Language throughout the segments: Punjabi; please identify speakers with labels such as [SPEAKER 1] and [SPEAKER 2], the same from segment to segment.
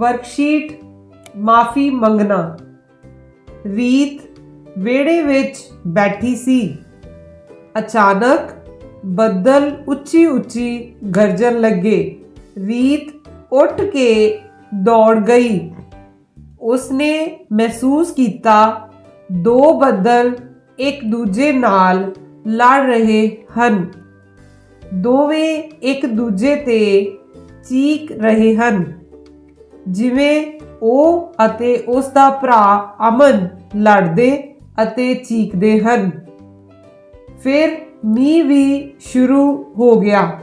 [SPEAKER 1] ਵਰਕਸ਼ੀਟ ਮਾਫੀ ਮੰਗਣਾ। ਰੀਤ ਵਿਹੜੇ ਵਿੱਚ ਬੈਠੀ ਸੀ। ਅਚਾਨਕ ਬੱਦਲ ਉੱਚੀ ਉੱਚੀ ਗਰਜਣ ਲੱਗੇ। ਰੀਤ ਉੱਠ ਕੇ ਦੌੜ ਗਈ। ਉਸਨੇ ਮਹਿਸੂਸ ਕੀਤਾ, ਦੋ ਬੱਦਲ ਇੱਕ ਦੂਜੇ ਨਾਲ ਲੜ ਰਹੇ ਹਨ। ਦੋਵੇਂ ਇੱਕ ਦੂਜੇ ਤੇ ਚੀਕ ਰਹੇ ਹਨ। ਜਿਵੇਂ ਉਹ ਅਤੇ ਉਸ ਦਾ ਭਰਾ ਅਮਨ ਲੜਦੇ ਅਤੇ ਚੀਕਦੇ ਹਨ। ਫਿਰ ਮੀਂਹ ਵੀ ਸ਼ੁਰੂ ਹੋ ਗਿਆ।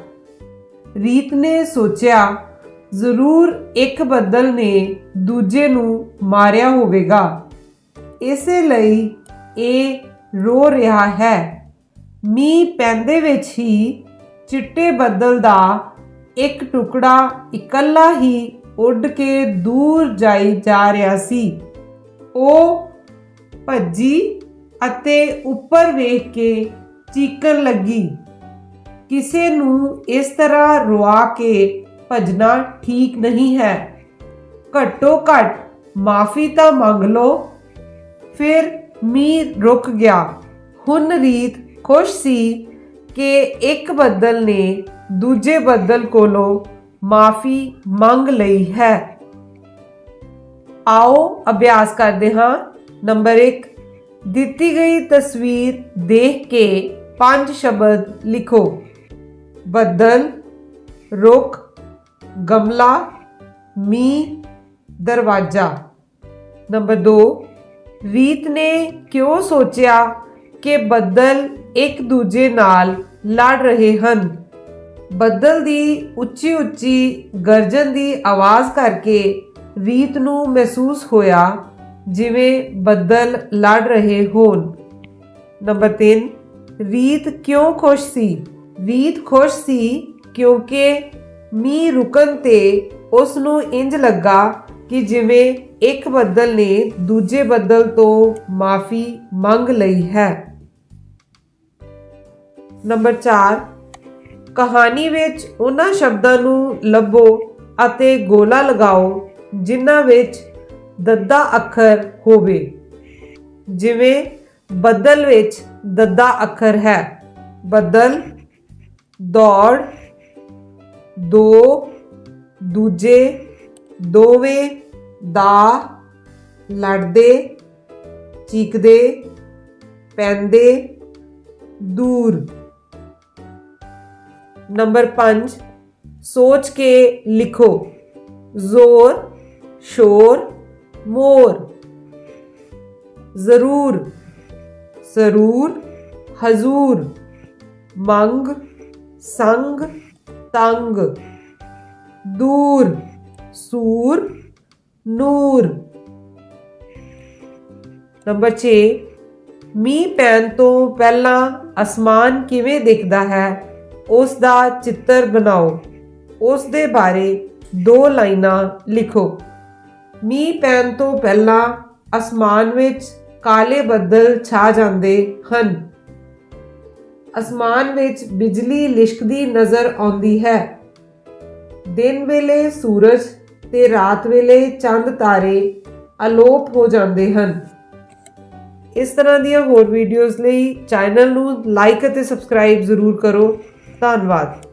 [SPEAKER 1] ਰੀਤ ਨੇ ਸੋਚਿਆ, ਜ਼ਰੂਰ ਇੱਕ ਬੱਦਲ ਨੇ ਦੂਜੇ ਨੂੰ ਮਾਰਿਆ ਹੋਵੇਗਾ। ਇਸੇ ਲਈ ਇਹ ਰੋ ਰਿਹਾ ਹੈ। ਮੀਂਹ ਪੈਂਦੇ ਵਿੱਚ ਹੀ ਚਿੱਟੇ ਬੱਦਲ ਦਾ ਇੱਕ ਟੁਕੜਾ ਇਕੱਲਾ ਹੀ ਉੱਡ ਕੇ ਦੂਰ ਜਾਈ ਜਾ ਰਿਹਾ ਸੀ। ਉਹ ਭੱਜੀ ਅਤੇ ਉੱਪਰ ਵੇਖ ਕੇ ਚੀਕਣ ਲੱਗੀ। ਕਿਸੇ ਨੂੰ ਇਸ ਤਰ੍ਹਾਂ ਰੁਆ ਕੇ ਭਜਣਾ ਠੀਕ ਨਹੀਂ ਹੈ। ਘੱਟੋ ਘੱਟ ਮਾਫੀ ਤਾਂ ਮੰਗ ਲਓ। ਫਿਰ ਮੀਂਹ ਰੁਕ ਗਿਆ। ਹੁਣ ਰੀਤ ਖੁਸ਼ ਸੀ ਕਿ ਇੱਕ ਬੱਦਲ ਨੇ ਦੂਜੇ ਬੱਦਲ ਕੋਲੋਂ ਮਾਫੀ ਮੰਗ ਲਈ ਹੈ। ਆਓ ਅਭਿਆਸ ਕਰਦੇ ਹਾਂ। ਨੰਬਰ 1 ਦਿੱਤੀ ਗਈ ਤਸਵੀਰ ਦੇਖ ਕੇ ਪੰਜ ਸ਼ਬਦ ਲਿਖੋ। ਬੱਦਲ, ਰੁੱਖ, ਗਮਲਾ, ਮੀਂਹ, ਦਰਵਾਜ਼ਾ। ਨੰਬਰ 2 ਰੀਤ ਨੇ ਕਿਉਂ ਸੋਚਿਆ ਕਿ ਬੱਦਲ ਇੱਕ ਦੂਜੇ ਨਾਲ ਲੜ ਰਹੇ ਹਨ? ਬੱਦਲ ਦੀ ਉੱਚੀ ਉੱਚੀ ਗਰਜਨ ਦੀ ਆਵਾਜ਼ ਕਰਕੇ ਰੀਤ ਨੂੰ ਮਹਿਸੂਸ ਹੋਇਆ ਜਿਵੇਂ ਬੱਦਲ ਲੜ ਰਹੇ ਹੋਣ। ਨੰਬਰ 3 ਰੀਤ ਕਿਉਂ ਖੁਸ਼ ਸੀ? ਰੀਤ ਖੁਸ਼ ਸੀ ਕਿਉਂਕਿ ਮੀਂਹ ਰੁਕਣ ਤੇ ਉਸ ਨੂੰ ਇੰਜ ਲੱਗਾ ਕਿ ਜਿਵੇਂ ਇੱਕ ਬੱਦਲ ਨੇ ਦੂਜੇ ਬੱਦਲ ਤੋਂ ਮਾਫੀ ਮੰਗ ਲਈ ਹੈ। ਨੰਬਰ 4 ਕਹਾਣੀ ਵਿੱਚ ਉਹਨਾਂ ਸ਼ਬਦਾਂ ਨੂੰ ਲੱਭੋ ਅਤੇ ਗੋਲਾ ਲਗਾਓ, ਜਿਨ੍ਹਾਂ ਵਿੱਚ ਦੱਦਾ ਅੱਖਰ ਹੋਵੇ। ਜਿਵੇਂ, ਬੱਦਲ ਵਿੱਚ ਦੱਦਾ ਅੱਖਰ ਹੈ। ਬੱਦਲ, ਦੌੜ, ਦੋ, ਦੂਜੇ, ਦੋਵੇਂ, ਦਾ, ਲੜਦੇ, ਚੀਕਦੇ, ਪੈਂਦੇ, ਦੂਰ। ਨੰਬਰ 5 ਸੋਚ ਕੇ ਲਿਖੋ। ਜ਼ੋਰ, ਸ਼ੋਰ, ਮੋਰ। ਜ਼ਰੂਰ ਜ਼ਰੂਰ, ਹਜ਼ੂਰ। ਮੰਗ, ਸੰਗ, ਤੰਗ। ਦੂਰ, ਸੂਰ, ਨੂਰ। ਨੰਬਰ 6 ਮੀਂਹ ਪੈਣ ਤੋਂ ਪਹਿਲਾਂ ਅਸਮਾਨ ਕਿਵੇਂ ਦਿਖਦਾ ਹੈ? ਉਸ ਦਾ ਚਿੱਤਰ ਬਣਾਓ। ਉਸ ਦੇ ਬਾਰੇ ਦੋ ਲਾਈਨਾਂ ਲਿਖੋ। ਮੀਂਹ ਪੈਣ ਤੋਂ ਪਹਿਲਾਂ ਅਸਮਾਨ ਵਿੱਚ ਕਾਲੇ ਬੱਦਲ ਛਾ ਜਾਂਦੇ ਹਨ। ਅਸਮਾਨ ਵਿੱਚ ਬਿਜਲੀ ਲਿਸ਼ਕਦੀ ਨਜ਼ਰ ਆਉਂਦੀ ਹੈ। ਦਿਨ ਵੇਲੇ ਸੂਰਜ ਤੇ ਰਾਤ ਵੇਲੇ ਚੰਦ ਤਾਰੇ ਅਲੋਪ ਹੋ ਜਾਂਦੇ ਹਨ। ਇਸ ਤਰ੍ਹਾਂ ਦੀਆਂ ਹੋਰ ਵੀਡੀਓਜ਼ ਲਈ ਚੈਨਲ ਨੂੰ ਲਾਈਕ ਅਤੇ ਸਬਸਕ੍ਰਾਈਬ ਜ਼ਰੂਰ ਕਰੋ। ਧੰਨਵਾਦ।